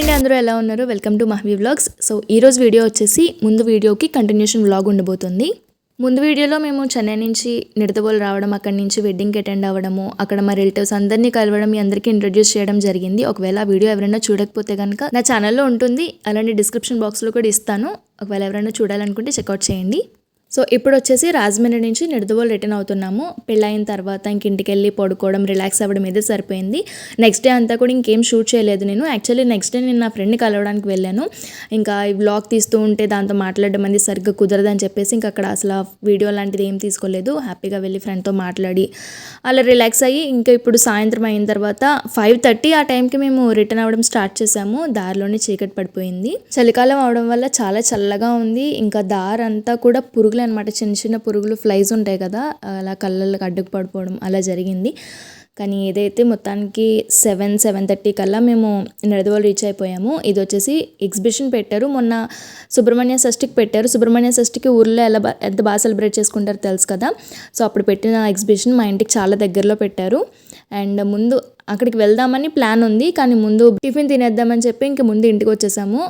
అండి అందరూ ఎలా ఉన్నారు? Welcome to Mahavi vlogs so ఈరోజు వీడియో వచ్చేసి ముందు వీడియోకి కంటిన్యూషన్ వ్లాగ్ ఉండబోతుంది. ముందు వీడియోలో మేము చెన్నై నుంచి నిడతబోలు రావడం అక్కడి నుంచి వెడ్డింగ్కి అటెండ్ అవ్వడము అక్కడ మా రిలేటివ్స్ అందరినీ కలవడం మీ అందరికీ ఇంట్రడ్యూస్ చేయడం జరిగింది. ఒకవేళ ఆ వీడియో ఎవరైనా చూడకపోతే కనుక నా ఛానల్లో ఉంటుంది. అలాంటి డిస్క్రిప్షన్ బాక్స్లో కూడా ఇస్తాను. ఒకవేళ ఎవరైనా చూడాలనుకుంటే చెక్అవుట్ చేయండి. సో ఇప్పుడు వచ్చేసి రాజమండ్రి నుంచి నిడదవోలు రిటర్న్ అవుతున్నాము. పెళ్ళైన తర్వాత ఇంక ఇంటికి వెళ్ళి పడుకోవడం రిలాక్స్ అవ్వడం ఇదే సరిపోయింది. నెక్స్ట్ డే అంతా కూడా ఇంకేం షూట్ చేయలేదు నేను. యాక్చువల్లీ నెక్స్ట్ డే నేను నా ఫ్రెండ్ని కలవడానికి వెళ్ళాను. ఇంకా ఈ వ్లాగ్ తీస్తూ ఉంటే దాంతో మాట్లాడడం అనేది సరిగ్గా కుదరదని చెప్పేసి ఇంకా అక్కడ అసలు వీడియో లాంటిది ఏం తీసుకోలేదు. హ్యాపీగా వెళ్ళి ఫ్రెండ్తో మాట్లాడి అలా రిలాక్స్ అయ్యి ఇంకా ఇప్పుడు సాయంత్రం అయిన తర్వాత ఫైవ్ థర్టీ ఆ టైంకి మేము రిటర్న్ అవ్వడం స్టార్ట్ చేసాము. దారిలోనే చీకటి పడిపోయింది. చలికాలం అవడం వల్ల చాలా చల్లగా ఉంది. ఇంకా దారంతా కూడా పురుగులు అనమాట చిన్న చిన్న పురుగులు ఫ్లైస్ ఉంటాయి కదా అలా కళ్ళకి అడ్డుకు పడిపోవడం అలా జరిగింది. కానీ ఏదైతే మొత్తానికి సెవెన్ సెవెన్ థర్టీ కల్లా మేము నడదవోలు రీచ్ అయిపోయాము. ఇది వచ్చేసి ఎగ్జిబిషన్ పెట్టారు. మొన్న సుబ్రహ్మణ్య షష్ఠికి పెట్టారు. సుబ్రహ్మణ్య షష్ఠికి ఊర్లో ఎలా బా- ఎంత బాగా సెలబ్రేట్ చేసుకుంటారో తెలుసు కదా. సో అప్పుడు పెట్టిన ఎగ్జిబిషన్ మా ఇంటికి చాలా దగ్గరలో పెట్టారు. అండ్ ముందు అక్కడికి వెళ్దామని ప్లాన్ ఉంది. కానీ ముందు టిఫిన్ తినేద్దామని చెప్పి ఇంక ముందు ఇంటికి వచ్చేసాము.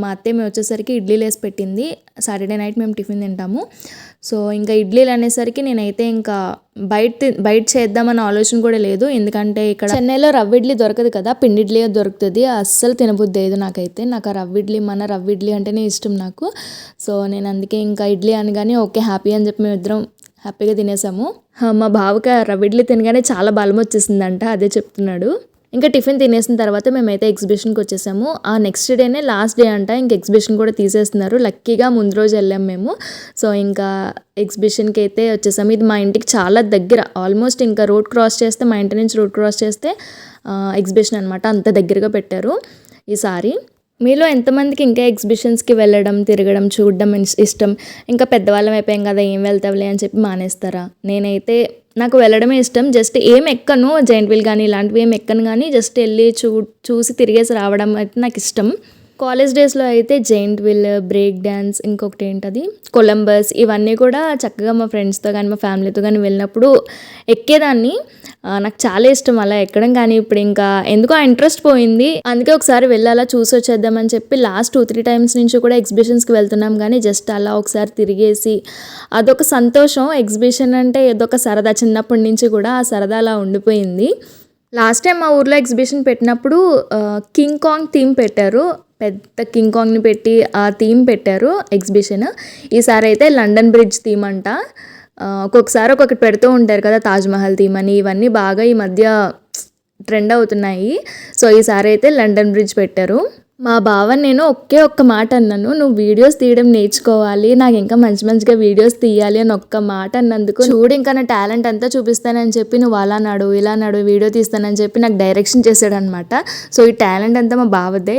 మా అత్తయ్య మేము వచ్చేసరికి ఇడ్లీలు వేసి పెట్టింది. సాటర్డే నైట్ మేము టిఫిన్ తింటాము. సో ఇంకా ఇడ్లీలు అనేసరికి నేనైతే ఇంకా బయట బయట చేద్దామన్న ఆలోచన కూడా లేదు. ఎందుకంటే ఇక్కడ చెన్నైలో రవ్వ ఇడ్లీ దొరకదు కదా పిండి ఇడ్లీ దొరుకుతుంది. అస్సలు తినబుద్ధి లేదు నాకైతే. నాకు ఆ రవ్వ ఇడ్లీ మన రవ్వ ఇడ్లీ అంటేనే ఇష్టం నాకు. సో నేను అందుకే ఇంకా ఇడ్లీ అనగానే ఓకే హ్యాపీ అని చెప్పి మేము ఇద్దరం హ్యాపీగా తినేసాము. మా బావకి ఆ రవ్వ ఇడ్లీ తినగానే చాలా బలం వచ్చేసిందంట అదే చెప్తున్నాడు. ఇంకా టిఫిన్ తినేసిన తర్వాత మేమైతే ఎగ్జిబిషన్కి వచ్చేసాము. ఆ నెక్స్ట్ డేనే లాస్ట్ డే అంట ఇంక ఎగ్జిబిషన్ కూడా తీసేస్తున్నారు. లక్కీగా ముందు రోజు వెళ్ళాం మేము. సో ఇంకా ఎగ్జిబిషన్కి అయితే వచ్చేసాము. ఇది మా ఇంటికి చాలా దగ్గర. ఆల్మోస్ట్ ఇంకా రోడ్ క్రాస్ చేస్తే మా ఇంటి నుంచి రోడ్ క్రాస్ చేస్తే ఎగ్జిబిషన్ అనమాట అంత దగ్గరగా పెట్టారు ఈసారి మీలో ఎంతమందికి ఇంకా ఎగ్జిబిషన్స్కి వెళ్ళడం తిరగడం చూడడం ఇష్టం? ఇంకా పెద్దవాళ్ళం అయిపోయాం కదా ఏం వెళ్తావులే అని చెప్పి మానేస్తారా? నేనైతే నాకు వెళ్ళడమే ఇష్టం జస్ట్ ఏం ఎక్కను జైంట్ వీల్ కానీ ఇలాంటివి ఏం ఎక్కను కానీ జస్ట్ వెళ్ళి చూ చూసి తిరిగేసి రావడం అయితే నాకు ఇష్టం. కాలేజ్ డేస్లో అయితే జైంట్ విల్ బ్రేక్ డ్యాన్స్ ఇంకొకటి ఏంటది? కొలంబస్ ఇవన్నీ కూడా చక్కగా మా ఫ్రెండ్స్తో కానీ మా ఫ్యామిలీతో కానీ వెళ్ళినప్పుడు ఎక్కేదాన్ని. నాకు చాలా ఇష్టం అలా ఎక్కడం కానీ ఇప్పుడు ఇంకా ఎందుకో ఇంట్రెస్ట్ పోయింది. అందుకే ఒకసారి వెళ్ళాలా చూసి వచ్చేద్దామని చెప్పి లాస్ట్ టూ త్రీ టైమ్స్ నుంచి కూడా ఎగ్జిబిషన్స్కి వెళ్తున్నాం కానీ జస్ట్ అలా ఒకసారి తిరిగేసి అదొక సంతోషం. ఎగ్జిబిషన్ అంటే ఏదొక సరదా. చిన్నప్పటి నుంచి కూడా ఆ సరదా అలా ఉండిపోయింది. లాస్ట్ టైం మా ఊర్లో ఎగ్జిబిషన్ పెట్టినప్పుడు కింగ్ కాంగ్ థీమ్ పెట్టారు. పెద్ద కింగ్ కాంగ్ని పెట్టి ఆ థీమ్ పెట్టారు ఎగ్జిబిషన్. ఈసారి అయితే లండన్ బ్రిడ్జ్ థీమ్ అంట. ఒక్కొక్కసారి ఒక్కొక్కటి పెడుతూ ఉంటారు కదా తాజ్మహల్ థీమ్ అని. ఇవన్నీ బాగా ఈ మధ్య ట్రెండ్ అవుతున్నాయి. సో ఈసారి అయితే లండన్ బ్రిడ్జ్ పెట్టారు. మా బావ నేను ఒకే ఒక్క మాట అన్నాను నువ్వు వీడియోస్ తీయడం నేర్చుకోవాలి నాకు ఇంకా మంచి మంచిగా వీడియోస్ తీయాలి అని ఒక్క మాట అన్నందుకు చూడు ఇంకా నా టాలెంట్ అంతా చూపిస్తానని చెప్పి నువ్వు అలా నాడు ఇలా నాడు వీడియో తీస్తానని చెప్పి నాకు డైరెక్షన్ చేశాడనమాట సో ఈ టాలెంట్ అంతా మా బావదే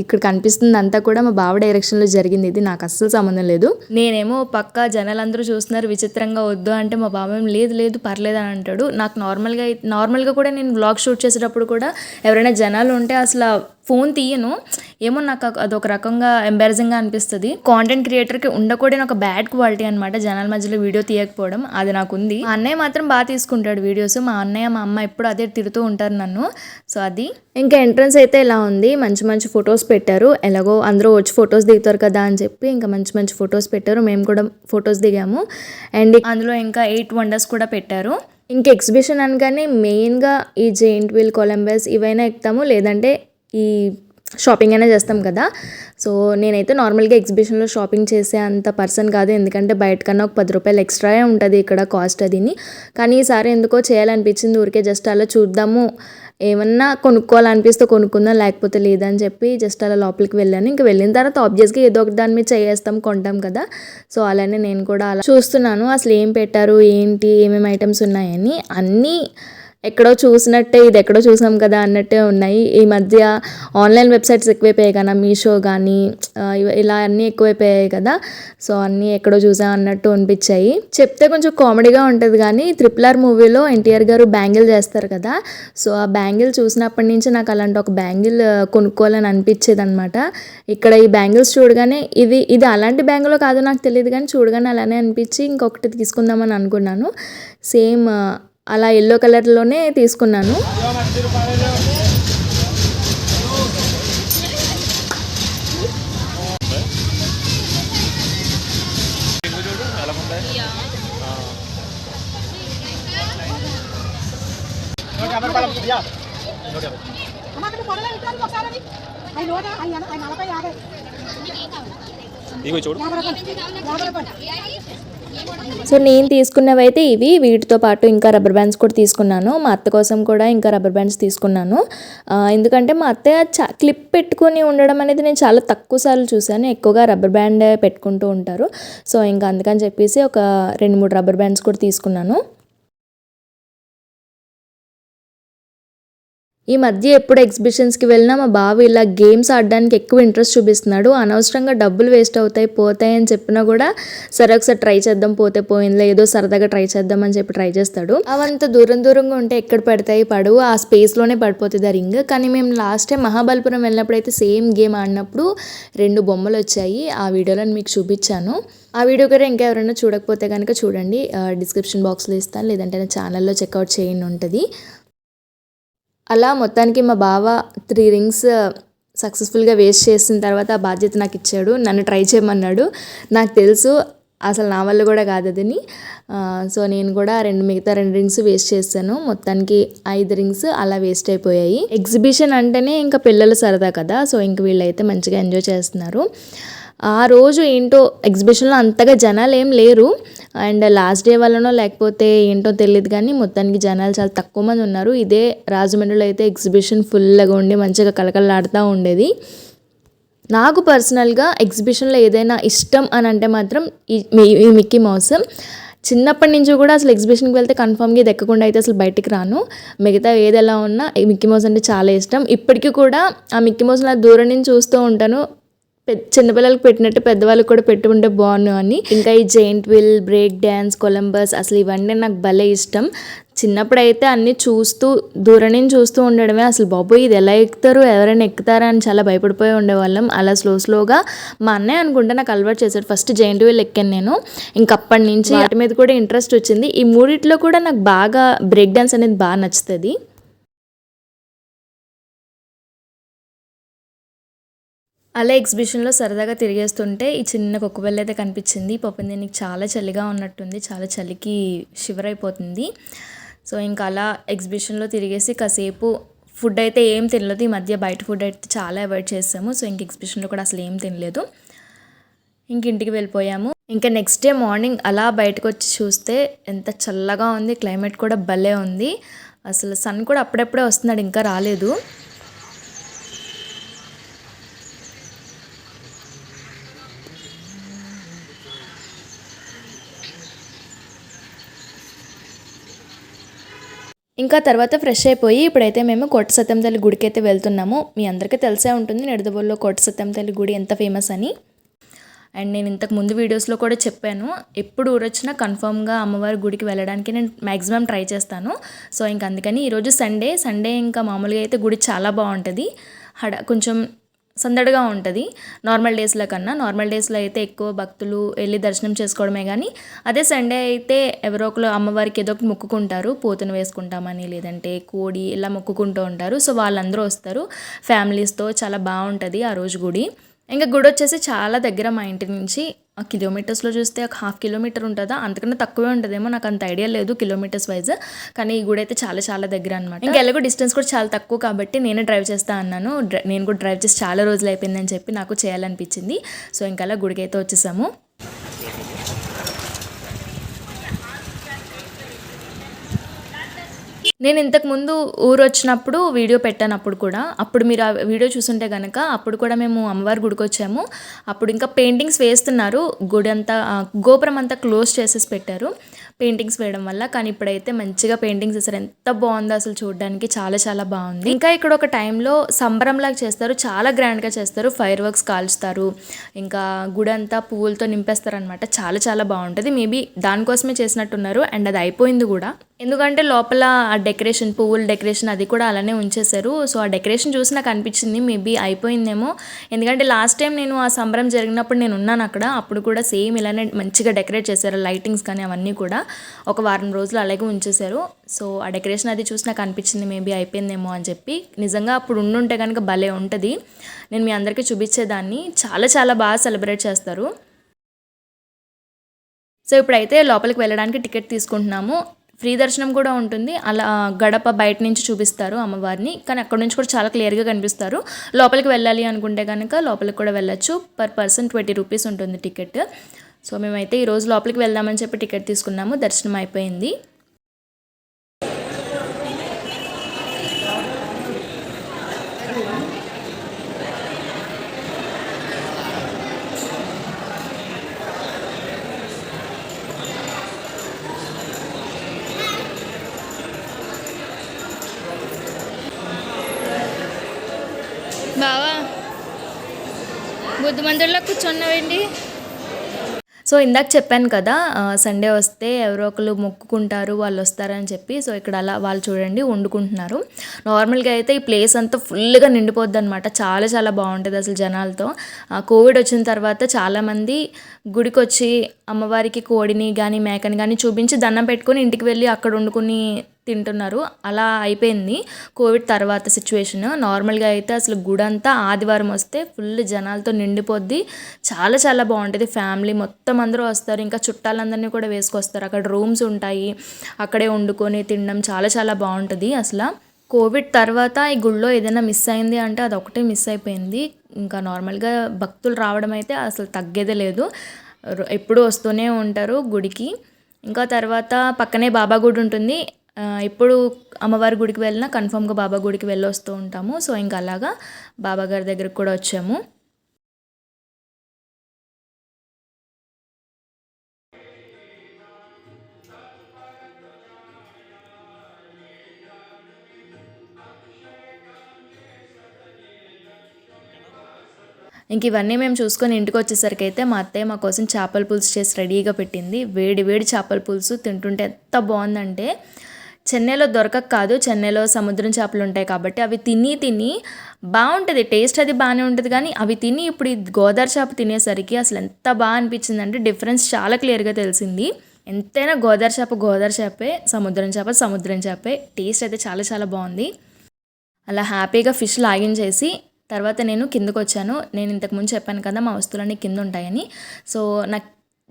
ఇక్కడ కనిపిస్తుంది అంతా కూడా మా బావ డైరెక్షన్లో జరిగింది. ఇది నాకు అస్సలు సంబంధం లేదు. నేనేమో పక్క జనాలందరూ చూస్తున్నారు విచిత్రంగా వద్దు అంటే మా బావ ఏం లేదు లేదు పర్లేదు అని అంటాడు. నాకు నార్మల్గా నార్మల్గా కూడా నేను వ్లాగ్ షూట్ చేసేటప్పుడు కూడా ఎవరైనా జనాలు ఉంటే అసలు ఫోన్ తీయను. ఏమో నాకు అదొక- ఒక రకంగా ఎంబారసింగ్గా అనిపిస్తుంది. కాంటెంట్ క్రియేటర్కి ఉండకూడని ఒక బ్యాడ్ క్వాలిటీ అనమాట జనాల మధ్యలో వీడియో తీయకపోవడం. అది నాకు ఉంది మా అన్నయ్య మాత్రం బాగా తీసుకుంటాడు వీడియోస్ మా అన్నయ్య మా అమ్మ ఎప్పుడు అదే తిడుతూ ఉంటారు నన్ను. సో అది. ఇంకా ఎంట్రన్స్ అయితే ఇలా ఉంది? మంచి మంచి ఫొటోస్ పెట్టారు. ఎలాగో అందరూ వచ్చి ఫొటోస్ దిగుతారు కదా అని చెప్పి ఇంకా మంచి మంచి ఫొటోస్ పెట్టారు. మేము కూడా ఫొటోస్ దిగాము. అండ్ అందులో ఇంకా ఎయిట్ వండర్స్ కూడా పెట్టారు. ఇంకా ఎగ్జిబిషన్ అనగానే మెయిన్గా ఈ జెయింట్ వీల్ కొలంబస్ ఇవైనా ఎక్కుతాము. లేదంటే ఈ షాపింగ్ అయినా చేస్తాం కదా. సో నేనైతే నార్మల్గా ఎగ్జిబిషన్లో షాపింగ్ చేసే అంత పర్సన్ కాదు. ఎందుకంటే బయట కన్నా ఒక పది రూపాయలు ఎక్స్ట్రా ఉంటుంది ఇక్కడ కాస్ట్ అదిని. కానీ ఈసారి ఎందుకో చేయాలనిపించింది. ఊరికే జస్ట్ అలా చూద్దాము. ఏమన్నా కొనుక్కోవాలనిపిస్తే కొనుక్కుందాం లేకపోతే లేదని చెప్పి జస్ట్ అలా లోపలికి వెళ్ళాను. ఇంకా వెళ్ళిన తర్వాత ఆబ్వియస్గా ఏదో ఒక దాని మీద చేస్తాం కొంటాం కదా. సో అలానే నేను కూడా అలా చూస్తున్నాను. అసలు ఏం పెట్టారు ఏంటి ఏమేమి ఐటమ్స్ ఉన్నాయని. అన్నీ ఎక్కడో చూసినట్టే ఇది ఎక్కడో చూసాం కదా అన్నట్టే ఉన్నాయి. ఈ మధ్య ఆన్లైన్ వెబ్సైట్స్ ఎక్కువైపోయాయి కదా మీషో కానీ ఇవ- ఇలా అన్నీ ఎక్కువైపోయాయి కదా. సో అన్నీ ఎక్కడో చూసాం అన్నట్టు అనిపించాయి. చెప్తే కొంచెం కామెడీగా ఉంటుంది కానీ త్రిపుల్ ఆర్ మూవీలో ఎన్టీఆర్ గారు బ్యాంగిల్ చేస్తారు కదా. సో ఆ బ్యాంగిల్ చూసినప్పటి నుంచి నాకు అలాంటి ఒక బ్యాంగిల్ కొనుక్కోవాలని అనిపించేది అనమాట ఇక్కడ ఈ బ్యాంగిల్స్ చూడగానే ఇది ఇది అలాంటి బ్యాంగిల్ కాదో నాకు తెలియదు కానీ చూడగానే అలానే అనిపించి ఇంకొకటి తీసుకుందామని అనుకున్నాను. సేమ్ అలా ఎల్లో కలర్లోనే తీసుకున్నాను. ఇవి చూడు. సో నేను తీసుకున్నవి అయితే ఇవి. వీటితో పాటు ఇంకా రబ్బర్ బ్యాండ్స్ కూడా తీసుకున్నాను. మా అత్త కోసం కూడా ఇంకా రబ్బర్ బ్యాండ్స్ తీసుకున్నాను. ఎందుకంటే మా అత్తయ్య చా క్లిప్ పెట్టుకొని ఉండడం అనేది నేను చాలా తక్కువ సార్లు చూశాను. ఎక్కువగా రబ్బర్ బ్యాండ్ పెట్టుకుంటూ ఉంటారు. సో ఇంకా అందుకని చెప్పేసి ఒక రెండు మూడు రబ్బర్ బ్యాండ్స్ కూడా తీసుకున్నాను. ఈ మధ్య ఎప్పుడు ఎగ్జిబిషన్స్కి వెళ్ళినా మా బావ ఇలా గేమ్స్ ఆడడానికి ఎక్కువ ఇంట్రెస్ట్ చూపిస్తున్నాడు. అనవసరంగా డబ్బులు వేస్ట్ అవుతాయి పోతాయి అని చెప్పినా కూడా సరే ఒకసారి ట్రై చేద్దాం పోతే పోయిందిలే ఏదో సరదాగా ట్రై చేద్దాం అని చెప్పి ట్రై చేస్తాడు. అవంత దూరం దూరంగా ఉంటే ఎక్కడ పడతాయి? పడవు ఆ స్పేస్లోనే పడిపోతుంది ఆ రింగ్. కానీ మేము లాస్ట్ టైం మహాబలిపురం వెళ్ళినప్పుడు అయితే సేమ్ గేమ్ ఆడినప్పుడు రెండు బొమ్మలు వచ్చాయి. ఆ వీడియోలో మీకు చూపించాను. ఆ వీడియో కూడా ఇంకా ఎవరైనా చూడకపోతే కనుక చూడండి. డిస్క్రిప్షన్ బాక్స్లో ఇస్తాను. లేదంటే నా ఛానల్లో చెక్అవుట్ చేయండి ఉంటుంది. అలా మొత్తానికి మా బావ త్రీ రింగ్స్ uh, సక్సెస్ఫుల్గా వేస్ట్ చేసిన తర్వాత ఆ బాధ్యత నాకు ఇచ్చాడు. నన్ను ట్రై చేయమన్నాడు. నాకు తెలుసు అసలు నా వల్ల కూడా కాదు అదని. సో నేను కూడా రెండు మిగతా రెండు రింగ్స్ వేస్ట్ చేశాను. మొత్తానికి ఐదు రింగ్స్ అలా వేస్ట్ అయిపోయాయి. ఎగ్జిబిషన్ అంటేనే ఇంకా పిల్లలు సరదా కదా. సో ఇంక వీళ్ళైతే మంచిగా ఎంజాయ్ చేస్తున్నారు. ఆ రోజు ఏంటో ఎగ్జిబిషన్లో అంతగా జనాలు ఏం లేరు. అండ్ లాస్ట్ డే వల్లనో లేకపోతే ఏంటో తెలియదు కానీ మొత్తానికి జనాలు చాలా తక్కువ మంది ఉన్నారు. ఇదే రాజమండ్రిలో అయితే ఎగ్జిబిషన్ ఫుల్గా ఉండి మంచిగా కలకలలాడుతూ ఉండేది. నాకు పర్సనల్గా ఎగ్జిబిషన్లో ఏదైనా ఇష్టం అని అంటే మాత్రం ఈ మిక్కీ మౌస్ చిన్నప్పటి నుంచి కూడా అసలు ఎగ్జిబిషన్కి వెళ్తే కన్ఫామ్గా ఇది ఎక్కకుండా అయితే అసలు బయటికి రాను. మిగతా ఏది ఎలా ఉన్నా ఈ మిక్కీ మౌస్ అంటే చాలా ఇష్టం. ఇప్పటికీ కూడా ఆ మిక్కీ మౌస్ నా దూరం నుంచి చూస్తూ ఉంటాను. చిన్నపిల్లలకు పెట్టినట్టు పెద్దవాళ్ళకి కూడా పెట్టుకుంటే బాగున్నాను అని. ఇంకా ఈ giant wheel break dance Columbus అసలు ఇవన్నీ నాకు భలే ఇష్టం. చిన్నప్పుడు అయితే అన్నీ చూస్తూ దూరం నుంచి చూస్తూ ఉండడమే అసలు బాబోయ్ ఇది ఎలా ఎక్కుతారు ఎవరైనా ఎక్కుతారా అని చాలా భయపడిపోయి ఉండేవాళ్ళం. అలా స్లో స్లోగా మా అన్నయ్య అనుకుంటే నాకు అలవాటు చేశాడు. ఫస్ట్ జైంట్ వీల్ ఎక్కాను నేను. ఇంక అప్పటి నుంచి వాటి మీద కూడా ఇంట్రెస్ట్ వచ్చింది. ఈ మూడిట్లో కూడా నాకు బాగా బ్రేక్ డ్యాన్స్ అనేది బాగా నచ్చుతుంది. అలా ఎగ్జిబిషన్లో సరదాగా తిరిగేస్తుంటే ఈ చిన్న కుక్కబెల్ల అయితే కనిపించింది. పాపం దీనికి చాలా చలిగా ఉన్నట్టుంది. చాలా చలికి షివర్ అయిపోతుంది సో ఇంకా అలా ఎగ్జిబిషన్లో తిరిగేసి కాసేపు ఫుడ్ అయితే ఏం తినలేదు. ఈ మధ్య బయట ఫుడ్ అయితే చాలా అవాయిడ్ చేసాము. సో ఇంక ఎగ్జిబిషన్లో కూడా అసలు ఏం తినలేదు. ఇంక ఇంటికి వెళ్ళిపోయాము. ఇంకా నెక్స్ట్ డే మార్నింగ్ అలా బయటకు వచ్చి చూస్తే ఎంత చల్లగా ఉంది. క్లైమేట్ కూడా భలే ఉంది. అసలు సన్ కూడా అప్పుడప్పుడే వస్తున్నాడు ఇంకా రాలేదు. ఇంకా తర్వాత ఫ్రెష్ అయిపోయి ఇప్పుడైతే మేము కోట సత్యం తల్లి గుడికి అయితే వెళ్తున్నాము. మీ అందరికీ తెలిసే ఉంటుంది నిడదవోల్లో కోట సత్యం తల్లి గుడి ఎంత ఫేమస్ అని. అండ్ నేను ఇంతకు ముందు వీడియోస్లో కూడా చెప్పాను. ఎప్పుడు ఊరొచ్చినా కన్ఫామ్గా అమ్మవారి గుడికి వెళ్ళడానికి నేను మ్యాక్సిమం ట్రై చేస్తాను. సో ఇంక అందుకని ఈరోజు సండే సండే ఇంకా మామూలుగా అయితే గుడి చాలా బాగుంటుంది. హడ కొంచెం సందడిగా ఉంటుంది. నార్మల్ డేస్లో కన్నా నార్మల్ డేస్లో అయితే ఎక్కువ భక్తులు వెళ్ళి దర్శనం చేసుకోవడమే కానీ అదే సండే అయితే ఎవరో ఒకరు అమ్మవారికి ఏదో ఒకటి మొక్కుకుంటారు పోతును వేసుకుంటామని లేదంటే కోడి ఇలా మొక్కుకుంటూ ఉంటారు. సో వాళ్ళందరూ వస్తారు. ఫ్యామిలీస్తో చాలా బాగుంటుంది ఆ రోజు గుడి. ఇంకా గుడి వచ్చేసి చాలా దగ్గర మా ఇంటి నుంచి కిలోమీటర్స్లో చూస్తే ఒక హాఫ్ కిలోమీటర్ ఉంటుందా? అంతకన్నా తక్కువే ఉంటుందేమో నాకు అంత ఐడియా లేదు కిలోమీటర్స్ వైజ్. కానీ ఈ గుడి అయితే చాలా చాలా దగ్గర అనమాట ఇంకా ఎలాగో డిస్టెన్స్ కూడా చాలా తక్కువ కాబట్టి నేనే డ్రైవ్ చేస్తా అన్నాను. నేను కూడా డ్రైవ్ చేసి చాలా రోజులు అయిపోయిందని చెప్పి నాకు చేయాలనిపించింది. సో ఇంకా అలా గుడికి అయితే వచ్చేసాము. నేను ఇంతకు ముందు ఊరు వచ్చినప్పుడు వీడియో పెట్టాను అప్పుడు కూడా అప్పుడు మీరు ఆ వీడియో చూసుంటే కనుక అప్పుడు కూడా మేము అమ్మవారి గుడికి వచ్చాము. అప్పుడు ఇంకా పెయింటింగ్స్ వేస్తున్నారు. గుడి అంతా గోపురం అంతా క్లోజ్ చేసేసి పెట్టారు. పెయింటింగ్స్ వేయడం వల్ల కానీ ఇప్పుడైతే మంచిగా పెయింటింగ్స్ వేస్తారు ఎంత బాగుందో అసలు చూడడానికి చాలా చాలా బాగుంది. ఇంకా ఇక్కడ ఒక టైంలో సంబరంలాగా చేస్తారు. చాలా గ్రాండ్గా చేస్తారు. ఫైర్ వర్క్స్ కాల్చుతారు. ఇంకా గుడి అంతా పువ్వులతో నింపేస్తారు అనమాట చాలా చాలా బాగుంటుంది. మేబీ దానికోసమే చేసినట్టున్నారు. అండ్ అది అయిపోయింది కూడా. ఎందుకంటే లోపల ఆ డెకరేషన్ పువ్వుల డెకరేషన్ అది కూడా అలానే ఉంచేశారు. సో ఆ డెకరేషన్ చూసి నాకు అనిపించింది మేబీ అయిపోయిందేమో. ఎందుకంటే లాస్ట్ టైం నేను ఆ సంబరం జరిగినప్పుడు నేను ఉన్నాను అక్కడ. అప్పుడు కూడా సేమ్ ఇలానే మంచిగా డెకరేట్ చేశారు. లైటింగ్స్ కానీ అవన్నీ కూడా. ఒక వారం రోజులు అలాగే ఉంచేశారు. సో ఆ డెకరేషన్ అది చూసి నాకు అనిపించింది మేబీ అయిపోయిందేమో అని చెప్పి. నిజంగా అప్పుడు ఉండుంటే కనుక భలే ఉంటుంది. నేను మీ అందరికీ చూపించేదాన్ని. చాలా చాలా బాగా సెలబ్రేట్ చేస్తారు. సో ఇప్పుడైతే లోపలికి వెళ్ళడానికి టికెట్ తీసుకుంటున్నాము. ఫ్రీ దర్శనం కూడా ఉంటుంది. అలా గడప బయట నుంచి చూపిస్తారు అమ్మవారిని. కానీ అక్కడ నుంచి కూడా చాలా క్లియర్గా కనిపిస్తారు. లోపలికి వెళ్ళాలి అనుకుంటే కనుక లోపలికి కూడా వెళ్ళచ్చు. పర్ పర్సన్ ట్వంటీ రూపీస్ ఉంటుంది టికెట్. సో మేమైతే ఈరోజు లోపలికి వెళ్దామని చెప్పి టికెట్ తీసుకున్నాము. దర్శనం అయిపోయింది. బావా బుద్ధి మందిర్లో కూర్చున్నావండి సో ఇందాక చెప్పాను కదా సండే వస్తే ఎవరో ఒకరు మొక్కుకుంటారు వాళ్ళు వస్తారని చెప్పి. సో ఇక్కడ అలా వాళ్ళు చూడండి వండుకుంటున్నారు. నార్మల్గా అయితే ఈ ప్లేస్ అంతా ఫుల్గా నిండిపోద్ది అనమాట చాలా చాలా బాగుంటుంది అసలు జనాలతో. కోవిడ్ వచ్చిన తర్వాత చాలామంది గుడికి వచ్చి అమ్మవారికి కోడిని కానీ మేకని కానీ చూపించి దండం పెట్టుకొని ఇంటికి వెళ్ళి అక్కడ వండుకుని తింటున్నారు. అలా అయిపోయింది. కోవిడ్ తర్వాత సిచ్యువేషన్. నార్మల్గా అయితే అసలు గుడి అంతా ఆదివారం వస్తే ఫుల్ జనాలతో నిండిపోద్ది. చాలా చాలా బాగుంటుంది. ఫ్యామిలీ మొత్తం అందరూ వస్తారు. ఇంకా చుట్టాలందరినీ కూడా వేసుకొస్తారు. అక్కడ రూమ్స్ ఉంటాయి. అక్కడే వండుకొని తినడం చాలా చాలా బాగుంటుంది అసలు. కోవిడ్ తర్వాత ఈ గుళ్ళో ఏదైనా మిస్ అయింది అంటే అది ఒకటే మిస్ అయిపోయింది. ఇంకా నార్మల్గా భక్తులు రావడం అయితే అసలు తగ్గేదే లేదు. ఎప్పుడూ వస్తూనే ఉంటారు గుడికి. ఇంకా తర్వాత పక్కనే బాబా గుడి ఉంటుంది. ఎప్పుడు అమ్మవారి గుడికి వెళ్ళినా కన్ఫామ్గా బాబా గుడికి వెళ్ళి వస్తూ ఉంటాము. సో ఇంకా అలాగా బాబా గారి దగ్గరికి కూడా వచ్చాము. ఇంక ఇవన్నీ మేము చూసుకొని ఇంటికి వచ్చేసరికి అయితే మా అత్తయ్య మా కోసం చేపల పులుసు చేసి రెడీగా పెట్టింది. వేడి వేడి చేపల పులుసు తింటుంటే ఎంత బాగుందంటే చెన్నైలో దొరకక కాదు. చెన్నైలో సముద్రం చేపలు ఉంటాయి కాబట్టి అవి తిని తిని బాగుంటుంది. టేస్ట్ అది బాగానే ఉంటుంది కానీ అవి తిని ఇప్పుడు ఈ గోదావరి చేప తినేసరికి అసలు ఎంత బాగా అనిపించింది అంటే డిఫరెన్స్ చాలా క్లియర్గా తెలిసింది. ఎంతైనా గోదావరి చేప గోదావరి చేపే సముద్రం చేప సముద్రం చేపే. టేస్ట్ అయితే చాలా చాలా బాగుంది. అలా హ్యాపీగా ఫిష్ లాగించేసి తర్వాత నేను కిందకు వచ్చాను నేను ఇంతకు ముందు చెప్పాను కదా మా వస్తువులన్నీ కింద ఉంటాయని. సో నాకు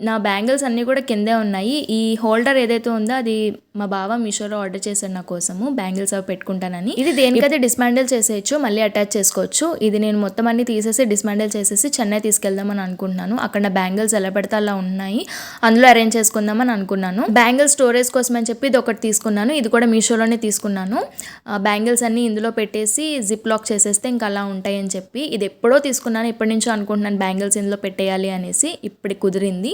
నా బ్యాంగిల్స్ అన్నీ కూడా కిందే ఉన్నాయి. ఈ హోల్డర్ ఏదైతే ఉందో అది మా బావ మీషోలో ఆర్డర్ చేశాడు నా కోసము. బ్యాంగిల్స్ అవి పెట్టుకుంటానని. ఇది దేనికైతే డిస్మాండిల్ చేసేయచ్చు మళ్ళీ అటాచ్ చేసుకోవచ్చు. ఇది నేను మొత్తం అన్ని తీసేసి డిస్మాండిల్ చేసేసి చెన్నై తీసుకెళ్దామని అనుకుంటున్నాను. అక్కడ నా బ్యాంగిల్స్ ఎలా పెడితే అలా ఉన్నాయి. అందులో అరేంజ్ చేసుకుందామని అనుకున్నాను. బ్యాంగిల్ స్టోరేజ్ కోసం అని చెప్పి ఇది ఒకటి తీసుకున్నాను. ఇది కూడా మీషోలోనే తీసుకున్నాను. బ్యాంగిల్స్ అన్ని ఇందులో పెట్టేసి జిప్ లాక్ చేసేస్తే ఇంకా అలా ఉంటాయి అని చెప్పి. ఇది ఎప్పుడో తీసుకున్నాను ఎప్పటి నుంచో అనుకుంటున్నాను బ్యాంగిల్స్ ఇందులో పెట్టేయాలి అనేసి. ఇప్పుడు కుదిరింది.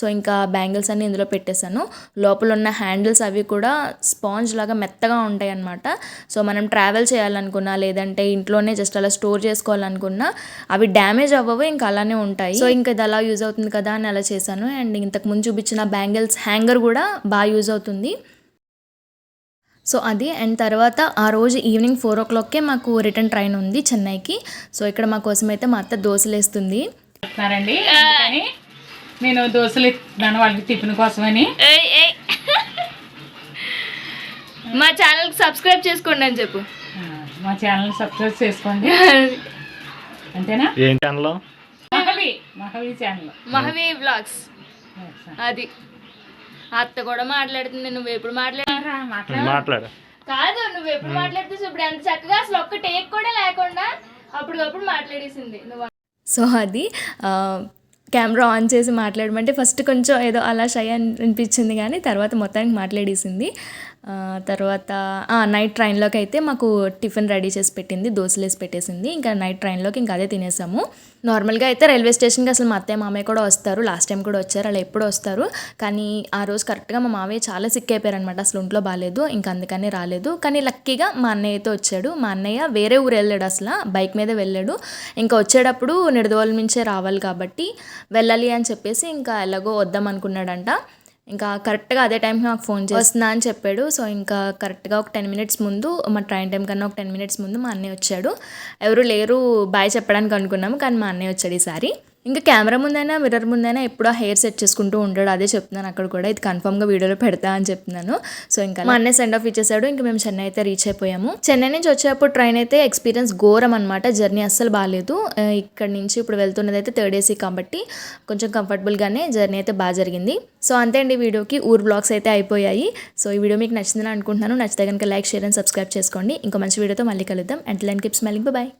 సో ఇంకా బ్యాంగిల్స్ అన్ని ఇందులో పెట్టేశాను. లోపల ఉన్న హ్యాండిల్స్ అవి కూడా స్పాంజ్ లాగా మెత్తగా ఉంటాయి అన్నమాట సో మనం ట్రావెల్ చేయాలనుకున్నా లేదంటే ఇంట్లోనే జస్ట్ అలా స్టోర్ చేసుకోవాలనుకున్నా అవి డ్యామేజ్ అవ్వవు ఇంకా అలానే ఉంటాయి. సో ఇంకా ఇది అలా యూజ్ అవుతుంది కదా అని అలా చేశాను. అండ్ ఇంతకు ముందు చూపించిన బ్యాంగిల్స్ హ్యాంగర్ కూడా బాగా యూజ్ అవుతుంది. సో అది అండ్ తర్వాత ఆ రోజు ఈవినింగ్ ఫోర్ ఓ క్లాక్కే మాకు రిటర్న్ ట్రైన్ ఉంది చెన్నైకి. సో ఇక్కడ మా కోసం అయితే మా అత్త దోశలు వేస్తుంది చెప్తున్నారండి అందుకని నేను దోశలు ఇస్తున్నాను వాళ్ళకి టిఫిన్ కోసమని. మా ఛానల్కి సబ్స్క్రైబ్ చేసుకోండి అని చెప్పు. మా ఛానల్ సబ్స్క్రైబ్ చేసుకోండి. అంతేనా? ఏం channel Mahavi Mahavi channel. Mahavi vlogs. అది. అత్త కూడా మాట్లాడుతుంది నువ్వు ఎప్పుడు మాట్లాడ? మాట్లాడు. కాదు నువ్వు ఎప్పుడు మాట్లాడితే ఇప్పుడు ఎంత చక్కగా అసలు ఒక్క టేక్ కూడా లేకుండా అప్పటికప్పుడు మాట్లాడేసింది. నువ్వు సో అది కెమెరా ఆన్ చేసి మాట్లాడమంటే ఫస్ట్ కొంచెం ఏదో అలా షై అనిపించింది కానీ తర్వాత మొత్తానికి మాట్లాడేసింది. తర్వాత నైట్ ట్రైన్లోకి అయితే మాకు టిఫిన్ రెడీ చేసి పెట్టింది దోశలు వేసి పెట్టేసింది. ఇంకా నైట్ ట్రైన్లోకి ఇంకా అదే తినేసాము. నార్మల్గా అయితే రైల్వే స్టేషన్కి అసలు మా అత్తయ్య మామయ్య కూడా వస్తారు. లాస్ట్ టైం కూడా వచ్చారు అలా ఎప్పుడు వస్తారు. కానీ ఆ రోజు కరెక్ట్గా మా మామయ్య చాలా సిక్ అయిపోయారు అనమాట అసలు ఒంట్లో బాగాలేదు ఇంకా అందుకని రాలేదు. కానీ లక్కీగా మా అన్నయ్యతో వచ్చాడు. మా అన్నయ్య వేరే ఊరు వెళ్ళాడు అసలు బైక్ మీద వెళ్ళాడు. ఇంకా వచ్చేటప్పుడు నిడదవోలు నుంచే రావాలి కాబట్టి వెళ్ళాలి అని చెప్పేసి ఇంకా ఎలాగో వద్దాం అనుకున్నాడంట. ఇంకా కరెక్ట్గా అదే టైంకి నాకు ఫోన్ చేసి అని చెప్పాడు. సో ఇంకా కరెక్ట్గా ఒక టెన్ మినిట్స్ ముందు మా ట్రైన్ టైం కన్నా ఒక టెన్ మినిట్స్ ముందు మా అన్నయ్య వచ్చాడు. ఎవరు లేరు బాయ్ చెప్పడానికి అనుకున్నాము కానీ మా అన్నయ్య వచ్చాడు ఈసారి. ఇంకా కెమెరా ముందైనా మిర్రర్ ముందైనా ఎప్పుడూ హెయిర్ సెట్ చేసుకుంటూ ఉంటాడు అదే చెప్తున్నాను అక్కడ కూడా. ఇది కన్ఫర్మ్గా వీడియోలో పెడతా అని చెప్తున్నాను. సో ఇంకా మా అన్నయ్య సెండ్ ఆఫ్ ఇచ్చేసాడు. ఇంకా మేము చెన్నై అయితే రీచ్ అయిపోయాము. చెన్నై నుంచి వచ్చేటప్పుడు ట్రైన్ అయితే ఎక్స్పీరియన్స్ ఘోరం అనమాట జర్నీ అస్సలు బాగాలేదు. ఇక్కడ నుంచి ఇప్పుడు వెళ్తున్నది అయితే థర్డ్ ఏసీ కాబట్టి కొంచెం కంఫర్టబుల్గానే జర్నీ అయితే బాగా జరిగింది. సో అంతే అండి వీడియోకి. ఊర్ బ్లాగ్స్ అయితే అయిపోయాయి. సో ఈ వీడియో మీకు నచ్చిందని అనుకుంటున్నాను. నచ్చితే కనుక లైక్ షేర్ అండ్ సబ్స్క్రైబ్ చేసుకోండి. ఇంకో మంచి వీడియోతో మళ్ళీ కలుద్దాం. And line keeps smiling bye